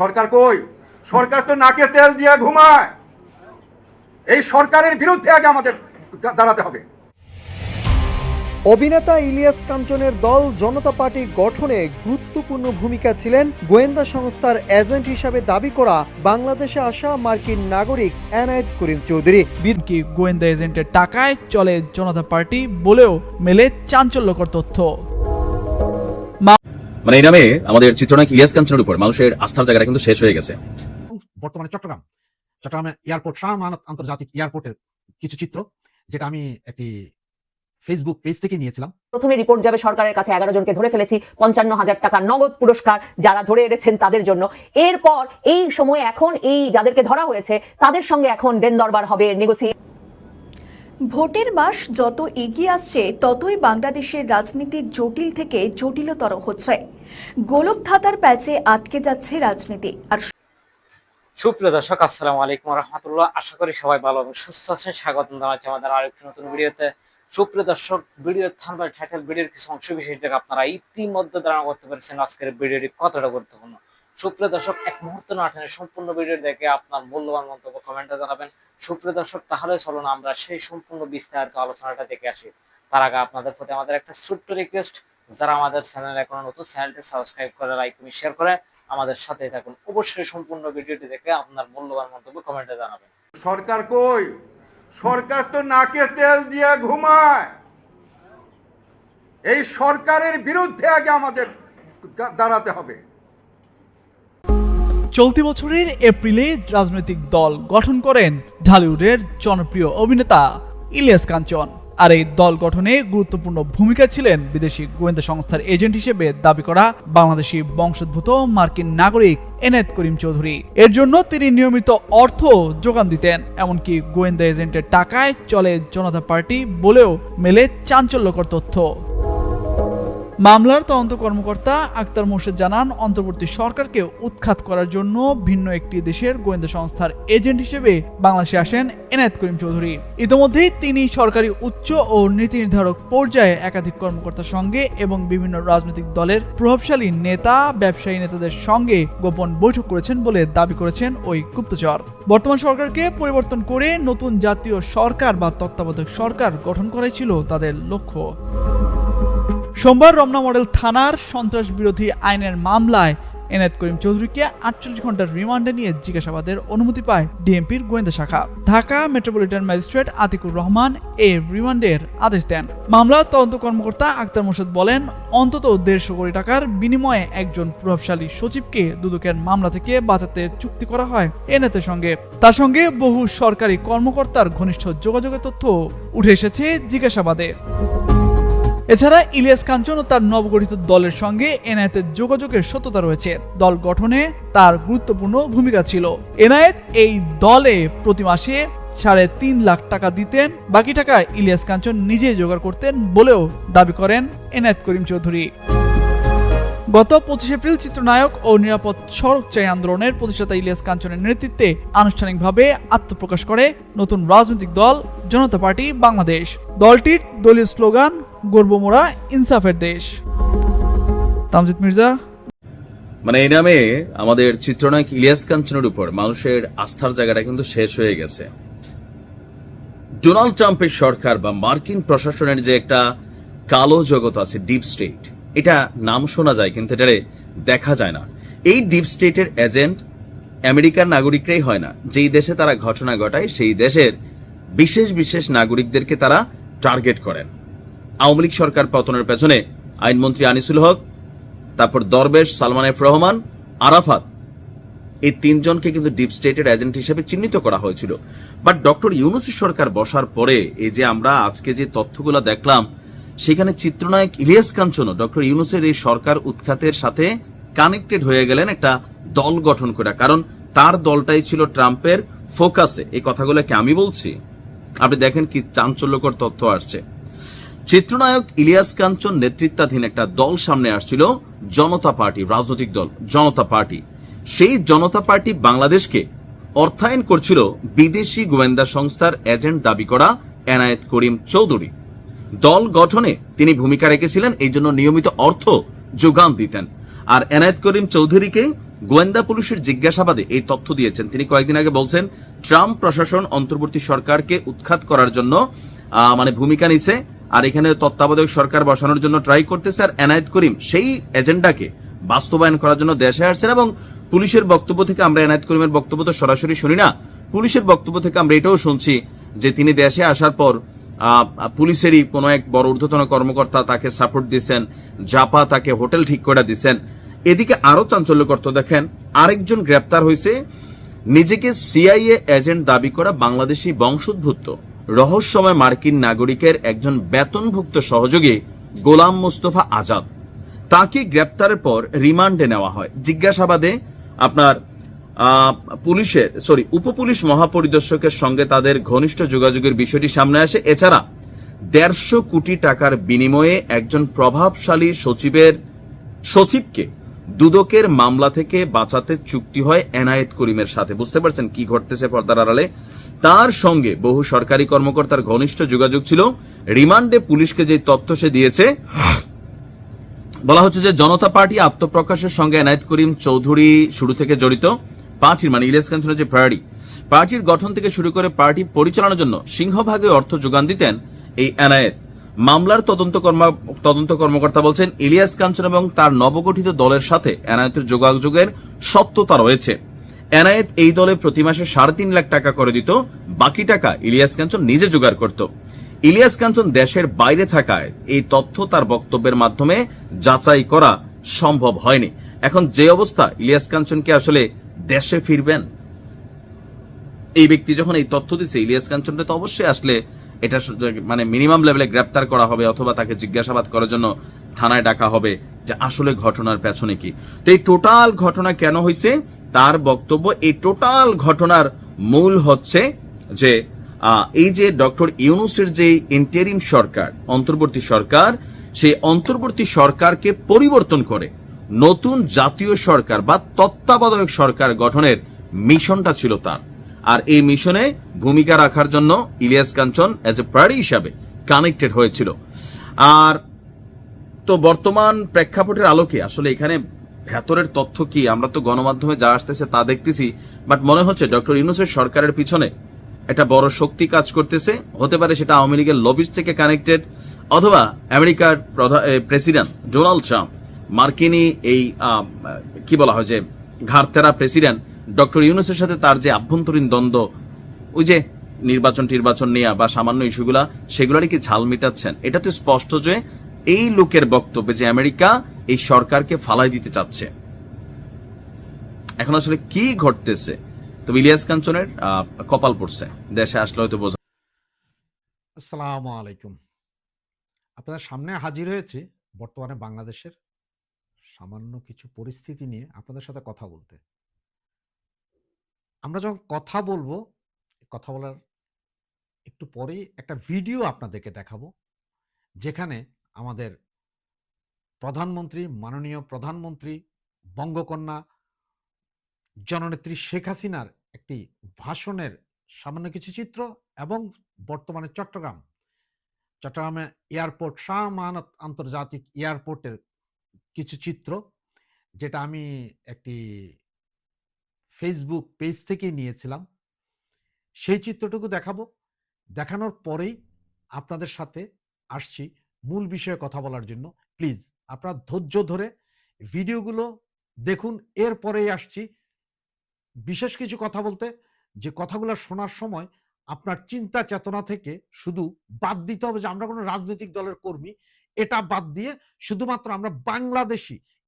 সরকার কই? সরকার তো নাকে তেল দিয়ে ঘুমায়। এই সরকারের বিরুদ্ধে আগে আমাদের দাঁড়াতে হবে। অভিনেতা ইলিয়াস কাঞ্চনের দল জনতা পার্টি গঠনে গুরুত্বপূর্ণ ভূমিকা ছিলেন গোয়েন্দা সংস্থার এজেন্ট হিসাবে দাবি করা বাংলাদেশে আসা মার্কিন নাগরিক এনায়েত করিম চৌধুরী। কি গোয়েন্দা এজেন্টের টাকায় চলে জনতা পার্টি বলেও মেলে চাঞ্চল্যকর তথ্য। মানে এই নামে আমাদের চিত্রনায়ক ইলিয়াস কাঞ্চনের উপর মানুষের আস্থার জায়গাটা কিন্তু শেষ হয়ে গেছে। বর্তমানে চট্টগ্রাম। চট্টগ্রামে এয়ারপোর্ট শাহ আন্তর্জাতিক এয়ারপোর্টের কিছু চিত্র যেটা আমি একটি ফেসবুক পেজ থেকে নিয়েছিলাম। প্রথমে রিপোর্ট যাবে সরকারের কাছে এগারো জনকে ধরে ফেলেছি পঞ্চান্ন হাজার টাকা নগদ পুরস্কার যারা ধরে এনেছেন তাদের জন্য। এরপর এই সময়ে এখন এই যাদেরকে ধরা হয়েছে তাদের সঙ্গে এখন দেন দরবার হবে নেগোসিয়ে ভোটের মাস যত এগিয়ে আসছে, ততই বাংলাদেশের রাজনীতির জটিল থেকে জটিলতর হচ্ছে। গোলক ধাঁধার প্যাচে আটকে যাচ্ছে রাজনীতি। আর সুপ্রিয় দর্শক, আসসালামু আলাইকুম রহমতুল্লাহ। আশা করি সবাই ভালো এবং সুস্থ আছেন। স্বাগত জানাচ্ছি আমাদের আরেকটি নতুন ভিডিওতে। সুপ্রিয় দর্শক, ভিডিও থানবার টাইটেল ভিডিওর কিছু অংশ বিশেষ থেকে আপনারা ইতিমধ্যে ধারণা করতে পেরেছেন আজকের ভিডিওটি কতটা গুরুত্বপূর্ণ। সুপ্রিয় দর্শক, এক মুহূর্ত না টেনে সম্পূর্ণ ভিডিও দেখে আপনার মূল্যবান মন্তব্য কমেন্টে জানাবেন। সুপ্রিয় দর্শক, তাহলে চলুন আমরা সেই সম্পূর্ণ বিস্তারিত আলোচনাটা দেখে আসি। তার আগে আপনাদের প্রতি আমাদের একটা ছোট্ট রিকোয়েস্ট যারা আমাদের চ্যানেল এখনও নতুন চ্যানেলটি সাবস্ক্রাইব করে লাইক এবং শেয়ার করে আমাদের সাথেই থাকুন। অবশ্যই সম্পূর্ণ ভিডিওটি দেখে আপনার মূল্যবান মন্তব্য কমেন্টে জানাবেন। সরকার কই? সরকার তো নাকে তেল দিয়ে ঘুমায়। এই সরকারের বিরুদ্ধে আগে আমাদের দাঁড়াতে হবে। চলতি বছরের এপ্রিলে রাজনৈতিক দল গঠন করেন ঢালিউডের জনপ্রিয় অভিনেতা ইলিয়াস কাঞ্চন। আর এই দল গঠনে গুরুত্বপূর্ণ ভূমিকা ছিলেন বিদেশি গোয়েন্দা সংস্থার এজেন্ট হিসেবে দাবি করা বাংলাদেশি বংশোদ্ভূত মার্কিন নাগরিক এনায়েত করিম চৌধুরী। এর জন্য তিনি নিয়মিত অর্থ যোগান দিতেন, এমনকি গোয়েন্দা এজেন্টের টাকায় চলে জনতা পার্টি বলেও মেলে চাঞ্চল্যকর তথ্য। মামলার তদন্ত কর্মকর্তা আক্তার মোর্শেদ জানান, অন্তর্বর্তী সরকারকে উৎখাত করার জন্য ভিন্ন একটি দেশের গোয়েন্দা সংস্থার এজেন্ট হিসেবে বাংলাদেশে আসেন এনায়েত করিম চৌধুরী। ইতিমধ্যেই তিনি সরকারি উচ্চ ও নীতি নির্ধারক পর্যায়ে একাধিক কর্মকর্তার সঙ্গে এবং বিভিন্ন রাজনৈতিক দলের প্রভাবশালী নেতা, ব্যবসায়ী নেতাদের সঙ্গে গোপন বৈঠক করেছেন বলে দাবি করেছেন ওই গুপ্তচর। বর্তমান সরকারকে পরিবর্তন করে নতুন জাতীয় সরকার বা তত্ত্বাবধায়ক সরকার গঠন করাই ছিল তাদের লক্ষ্য। সোমবার রমনা মডেল থানার সন্ত্রাস বিরোধী আইনের মামলায় এনায়েত করিম চৌধুরীকে আটচল্লিশ ঘণ্টার রিমান্ডে নিয়ে জিজ্ঞাসাবাদের অনুমতি পায় ডিএমপির গোয়েন্দা শাখা। ঢাকা মেট্রোপলিটন ম্যাজিস্ট্রেট আতিকুর রহমান এ রিমান্ডের আদেশ দেন। মামলার তদন্ত কর্মকর্তা আক্তার মোর্শেদ বলেন, অন্তত দেড়শো কোটি টাকার বিনিময়ে একজন প্রভাবশালী সচিবকে দুদকের মামলা থেকে বাঁচাতে চুক্তি করা হয় এনায়েতের সঙ্গে। তার সঙ্গে বহু সরকারি কর্মকর্তার ঘনিষ্ঠ যোগাযোগের তথ্য উঠে এসেছে জিজ্ঞাসাবাদে। এছাড়া ইলিয়াস কাঞ্চন ও তার নবগঠিত দলের সঙ্গে এনায়েতের যোগাযোগের সত্যতা রয়েছে। দল গঠনে তার গুরুত্বপূর্ণ ভূমিকা ছিল। এনায়েত এই দলে প্রতি মাসে সাড়ে তিন লাখ টাকা দিতেন, বাকি টাকা ইলিয়াস কাঞ্চন নিজেই জোগাড় করতেন বলেও দাবি করেন এনায়েত করিম চৌধুরী। গত পঁচিশ এপ্রিল চিত্রনায়ক ও নিরাপদ সড়ক চাই আন্দোলনের প্রতিষ্ঠাতা ইলিয়াস কাঞ্চনের নেতৃত্বে আনুষ্ঠানিকভাবে আত্মপ্রকাশ করে নতুন রাজনৈতিক দল, জনতা পার্টি, বাংলাদেশ। দলটির দলীয় স্লোগান গর্বমোড়া ইনসাফের দেশ। তামজিদ মির্জা? মানে এই নামে আমাদের চিত্রনায়ক ইলিয়াস কাঞ্চনের উপর মানুষের আস্থার জায়গাটা কিন্তু শেষ হয়ে গেছে। ডোনাল্ড ট্রাম্পের সরকার বা মার্কিন প্রশাসনের যে একটা কালো জগৎ আছে, ডিপ স্টেট, এটা নাম শোনা যায় কিন্তু এটারে দেখা যায় না। এই ডিপ স্টেটের এজেন্ট আমেরিকার নাগরিকরাই হয় না। যেই দেশে তারা ঘটনা ঘটায়, সেই দেশের বিশেষ বিশেষ নাগরিকদেরকে তারা টার্গেট করেন। আওয়ামী লীগ সরকার পতনের পেছনে আইনমন্ত্রী আনিসুল হক, তারপর দরবেশ সালমান এফ রহমান, আরাফাত। এই তিনজনকে কিন্তু ডিপ স্টেটের এজেন্ট হিসেবে চিহ্নিত করা হয়েছিল। বাট ডক্টর ইউনুসি সরকার বসার পরে এই যে আমরা আজকে যে তথ্যগুলো দেখলাম, সেখানে চিত্রনায়ক ইলিয়াস কাঞ্চন ডক্টর ইউনুসের এই সরকার উৎখাতের সাথে কানেক্টেড হয়ে গেলেন একটা দল গঠন করে। কারণ তার দলটাই ছিল ট্রাম্পের ফোকাসে। এই কথাগুলোকে আমি বলছি। আপনি দেখেন কি চাঞ্চল্যকর তথ্য আসছে। চিত্রনায়ক ইলিয়াস কাঞ্চন নেতৃত্বাধীন একটা দল সামনে আসছিল, জনতা পার্টি, রাজনৈতিক দল, জনতা পার্টি। সেই জনতা পার্টি বাংলাদেশকে অর্থায়ন করছিল বিদেশি গোয়েন্দা সংস্থার এজেন্ট দাবি করা এনায়েত করিম চৌধুরী। দল গঠনে তিনি ভূমিকা রেখেছিলেন, এই জন্য নিয়মিত অর্থ যোগান দিতেন। আর এনায়েত করিম চৌধুরীকে গোয়েন্দা পুলিশের জিজ্ঞাসাবাদে এই তথ্য দিয়েছেন। তিনি কয়েকদিন আগে বলছেন, ট্রাম্প প্রশাসন অন্তর্বর্তী সরকারকে উৎখাত করার জন্য মানে ভূমিকা নিছে আর এখানে তত্ত্বাবধায়ক সরকার বসানোর জন্য ট্রাই করতেছে আর এনায়েত করিম সেই এজেন্ডাকে বাস্তবায়ন করার জন্য দেশে আসছেন এবং পুলিশের বক্তব্য থেকে আমরা এনায়েত করিমের বক্তব্য তো সরাসরি শুনি না। পুলিশের বক্তব্য থেকে আমরা এটাও শুনছি যে তিনি দেশে আসার পর পুলিশেরই কোনো এক বড় ঊর্ধ্বতন কর্মকর্তা তাকে সাপোর্ট দিচ্ছেন, জাপা তাকে হোটেল ঠিক করে দিচ্ছেন। এদিকে আরও চাঞ্চল্যকর তো দেখেন, আরেকজন গ্রেপ্তার হয়েছে, নিজেকে সিআইএ এজেন্ট দাবি করা বাংলাদেশি বংশোদ্ভূত। রহস্যময় মার্কিন নাগরিকের একজন বেতনভুক্ত সহযোগী গোলাম মোস্তফা আজাদ। তাকে গ্রেপ্তারের পর রিমান্ডে নেওয়া হয়। জিজ্ঞাসাবাদে আপনার পুলিশের, সরি, উপপুলিশ মহাপরিদর্শকের সঙ্গে তাদের ঘনিষ্ঠ যোগাযোগের বিষয়টি সামনে আসে। এছাড়া দেড়শো কোটি টাকার বিনিময়ে একজন প্রভাবশালী সচিবের, সচিবকে দুদকের মামলা থেকে বাঁচাতে চুক্তি হয় এনায়েত করিমের সাথে। বুঝতে পারছেন কি ঘটতেছে পর্দার আড়ালে? তার সঙ্গে বহু সরকারি কর্মকর্তার ঘনিষ্ঠ যোগাযোগ ছিল। রিমান্ডে পুলিশকে যে তথ্য সে দিয়েছে, বলা হচ্ছে যে জনতা পার্টি আত্মপ্রকাশের সঙ্গে এনায়েত করিম চৌধুরী শুরু থেকে জড়িত। পার্টির মানে ইলিয়াস কাঞ্চনের যে পার্টি পার্টির গঠন থেকে শুরু করে পার্টি পরিচালনার জন্য সিংহভাগে অর্থ যোগান দিতেন এই এনায়েত। মামলার তদন্ত তদন্ত কর্মকর্তা বলছেন, ইলিয়াস কাঞ্চন এবং তার নবগঠিত দলের সাথে এনায়েতের যোগাযোগের সত্যতা রয়েছে। এনায়েত এই দলে প্রতি মাসে সাড়ে তিন লাখ টাকা করে দিত, বাকি টাকা ইলিয়াস কাঞ্চন নিজে জোগাড় করত। ইলিয়াস কাঞ্চন দেশের বাইরে থাকায় এই তথ্য তার বক্তব্যের মাধ্যমে যাচাই করা সম্ভব হয়নি। এখন যে অবস্থা, ইলিয়াস কাঞ্চনকে আসলে দেশে ফিরবেন? এই ব্যক্তি যখন এই তথ্য দিচ্ছে ইলিয়াস কাঞ্চনকে তো অবশ্যই আসলে এটা মানে মিনিমাম লেভেলে গ্রেপ্তার করা হবে অথবা তাকে জিজ্ঞাসাবাদ করার জন্য থানায় ডাকা হবে যে আসলে ঘটনার পেছনে কি। তো এই টোটাল ঘটনা কেন হয়েছে তার বক্তব্য এই টোটাল ঘটনার মূল হচ্ছে যে এই যে ডক্টর ইউনুসের যে ইন্টারিম সরকার, অন্তর্বর্তী সরকার, সেই অন্তর্বর্তী সরকারকে পরিবর্তন করে নতুন জাতীয় সরকার বা তত্ত্বাবধায়ক সরকার গঠনের মিশনটা ছিল তার। আর এই মিশনে ভূমিকা রাখার জন্য ইলিয়াস কাঞ্চন এজ এ প্রাড়ি হিসাবে কানেক্টেড হয়েছিল। আর তো বর্তমান প্রেক্ষাপটের আলোকে, আসলে এখানে ভেতরের তথ্য কি? আমরা তো গণমাধ্যমে যা আসতেছে তা দেখতেছি বাট মনে হচ্ছে ডক্টর ইউনুসের সরকারের পিছনে একটা বড় শক্তি কাজ করতেছে। হতে পারে সেটা আওয়ামী লীগের লবিস থেকে কানেক্টেড অথবা আমেরিকার প্রেসিডেন্ট ডোনাল্ড ট্রাম্প মার্কিনী এই কি বলা হয় যে, ঘাড়তেরা প্রেসিডেন্ট ডক্টর ইউনুসের সাথে তার যে আভ্যন্তরীণ দ্বন্দ্ব, ওই যে নির্বাচন টির্বাচন নিয়ে বা সামান্য ইস্যুগুলা, সেগুলারই কি ঝাল মিটাচ্ছেন? এটা তো স্পষ্ট যে এই লোকের বক্তব্যে যে আমেরিকা এই সরকারকে ফালাই দিতে চাচ্ছে। এখন আসলে কি ঘটতেছে? তো ইলিয়াস কাঞ্চনের কপাল পড়ছে। দেশে আসলে হয়তো বোঝা আসসালামু আলাইকুম। আপনাদের সামনে হাজির হয়েছে বর্তমানে বাংলাদেশের সামান্য কিছু পরিস্থিতি নিয়ে আপনাদের সাথে কথা বলতে। আমরা যখন কথা বলব, কথা বলার একটু পরেই একটা ভিডিও আপনাদেরকে দেখাবো, যেখানে আমাদের প্রধানমন্ত্রী, মাননীয় প্রধানমন্ত্রী, বঙ্গকন্যা, জননেত্রী শেখ হাসিনার একটি ভাষণের সামান্য কিছু চিত্র এবং বর্তমানে চট্টগ্রাম। চট্টগ্রামে এয়ারপোর্ট শাহ আমানত আন্তর্জাতিক এয়ারপোর্টের কিছু চিত্র, যেটা আমি একটি ফেসবুক পেজ থেকে নিয়েছিলাম। সেই চিত্রটুকু দেখাবো। দেখানোর পরেই আপনাদের সাথে আসছি মূল বিষয়ে কথা বলার জন্য। প্লিজ আপনার ধৈর্য ধরে ভিডিওগুলো দেখুন। এরপরেই আসছি। বিশেষ কিছু কথা বলতে, যে কথাগুলো শোনার সময় আপনার চিন্তা চেতনা থেকে শুধু বাদ দিতে হবে যে আমরা কোনো রাজনৈতিক দলের কর্মী, এটা বাদ দিয়ে শুধুমাত্র আমরা বাংলাদেশি